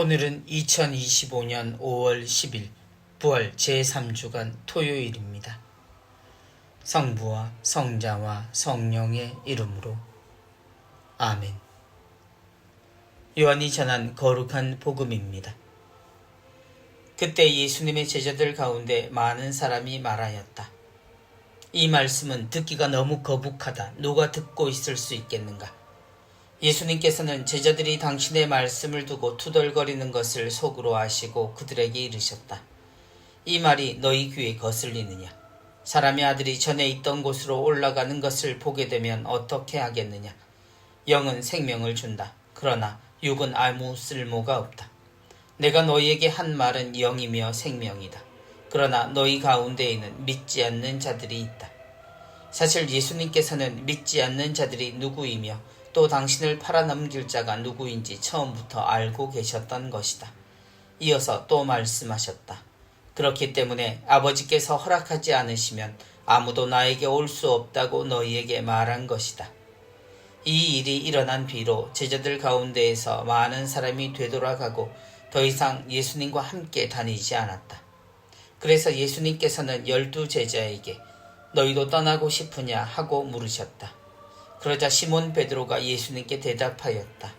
오늘은 2025년 5월 10일 부활 제3주간 토요일입니다. 성부와 성자와 성령의 이름으로 아멘. 요한이 전한 거룩한 복음입니다. 그때 예수님의 제자들 가운데 많은 사람이 말하였다. 이 말씀은 듣기가 너무 거북하다. 누가 듣고 있을 수 있겠는가? 예수님께서는 제자들이 당신의 말씀을 두고 투덜거리는 것을 속으로 아시고 그들에게 이르셨다. 이 말이 너희 귀에 거슬리느냐? 사람의 아들이 전에 있던 곳으로 올라가는 것을 보게 되면 어떻게 하겠느냐? 영은 생명을 준다. 그러나 육은 아무 쓸모가 없다. 내가 너희에게 한 말은 영이며 생명이다. 그러나 너희 가운데에는 믿지 않는 자들이 있다. 사실 예수님께서는 믿지 않는 자들이 누구이며 또 당신을 팔아넘길 자가 누구인지 처음부터 알고 계셨던 것이다. 이어서 또 말씀하셨다. 그렇기 때문에 아버지께서 허락하지 않으시면 아무도 나에게 올 수 없다고 너희에게 말한 것이다. 이 일이 일어난 뒤로 제자들 가운데에서 많은 사람이 되돌아가고 더 이상 예수님과 함께 다니지 않았다. 그래서 예수님께서는 열두 제자에게 너희도 떠나고 싶으냐 하고 물으셨다. 그러자 시몬 베드로가 예수님께 대답하였다.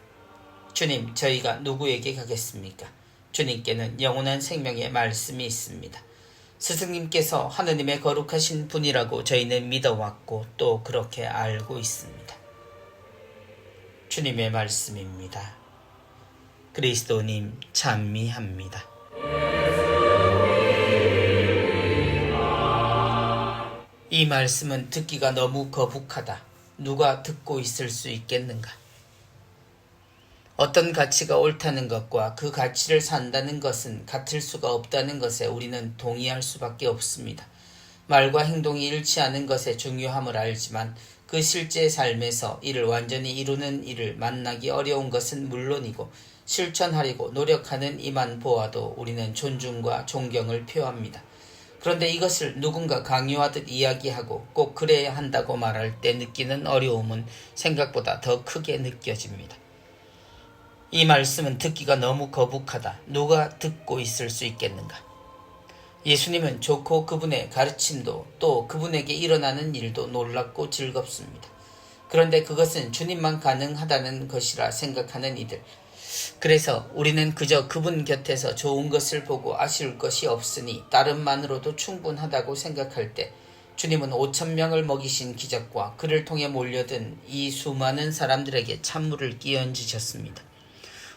주님, 저희가 누구에게 가겠습니까? 주님께는 영원한 생명의 말씀이 있습니다. 스승님께서 하느님의 거룩하신 분이라고 저희는 믿어왔고 또 그렇게 알고 있습니다. 주님의 말씀입니다. 그리스도님 찬미합니다. 이 말씀은 듣기가 너무 거북하다. 누가 듣고 있을 수 있겠는가? 어떤 가치가 옳다는 것과 그 가치를 산다는 것은 같을 수가 없다는 것에 우리는 동의할 수밖에 없습니다. 말과 행동이 일치하는 것의 중요함을 알지만 그 실제 삶에서 이를 완전히 이루는 일을 만나기 어려운 것은 물론이고 실천하려고 노력하는 이만 보아도 우리는 존중과 존경을 표합니다. 그런데 이것을 누군가 강요하듯 이야기하고 꼭 그래야 한다고 말할 때 느끼는 어려움은 생각보다 더 크게 느껴집니다. 이 말씀은 듣기가 너무 거북하다. 누가 듣고 있을 수 있겠는가? 예수님은 좋고 그분의 가르침도 또 그분에게 일어나는 일도 놀랍고 즐겁습니다. 그런데 그것은 주님만 가능하다는 것이라 생각하는 이들. 그래서 우리는 그저 그분 곁에서 좋은 것을 보고 아쉬울 것이 없으니 다름만으로도 충분하다고 생각할 때 주님은 5천 명을 먹이신 기적과 그를 통해 몰려든 이 수많은 사람들에게 찬물을 끼얹으셨습니다.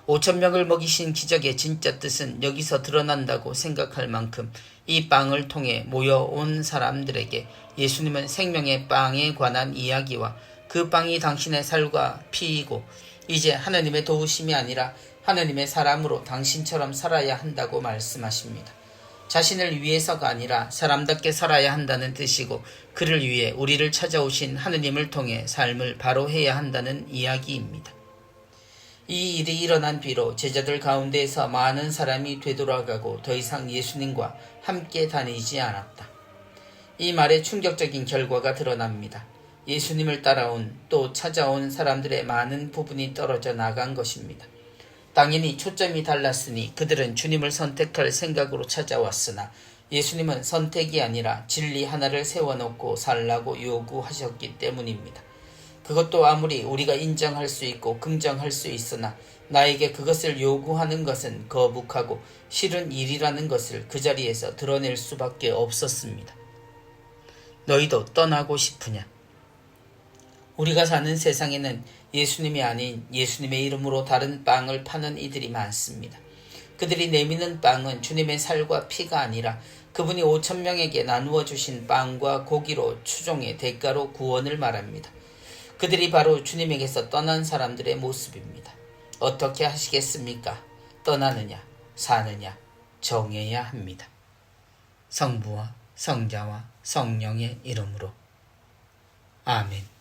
5천 명을 먹이신 기적의 진짜 뜻은 여기서 드러난다고 생각할 만큼 이 빵을 통해 모여온 사람들에게 예수님은 생명의 빵에 관한 이야기와 그 빵이 당신의 살과 피이고 이제 하나님의 도우심이 아니라 하나님의 사람으로 당신처럼 살아야 한다고 말씀하십니다. 자신을 위해서가 아니라 사람답게 살아야 한다는 뜻이고 그를 위해 우리를 찾아오신 하느님을 통해 삶을 바로 해야 한다는 이야기입니다. 이 일이 일어난 뒤로 제자들 가운데에서 많은 사람이 되돌아가고 더 이상 예수님과 함께 다니지 않았다. 이 말에 충격적인 결과가 드러납니다. 예수님을 따라온 또 찾아온 사람들의 많은 부분이 떨어져 나간 것입니다. 당연히 초점이 달랐으니 그들은 주님을 선택할 생각으로 찾아왔으나 예수님은 선택이 아니라 진리 하나를 세워놓고 살라고 요구하셨기 때문입니다. 그것도 아무리 우리가 인정할 수 있고 긍정할 수 있으나 나에게 그것을 요구하는 것은 거북하고 싫은 일이라는 것을 그 자리에서 드러낼 수밖에 없었습니다. 너희도 떠나고 싶으냐? 우리가 사는 세상에는 예수님이 아닌 예수님의 이름으로 다른 빵을 파는 이들이 많습니다. 그들이 내미는 빵은 주님의 살과 피가 아니라 그분이 5천 명에게 나누어 주신 빵과 고기로 추종의 대가로 구원을 말합니다. 그들이 바로 주님에게서 떠난 사람들의 모습입니다. 어떻게 하시겠습니까? 떠나느냐, 사느냐, 정해야 합니다. 성부와 성자와 성령의 이름으로. 아멘.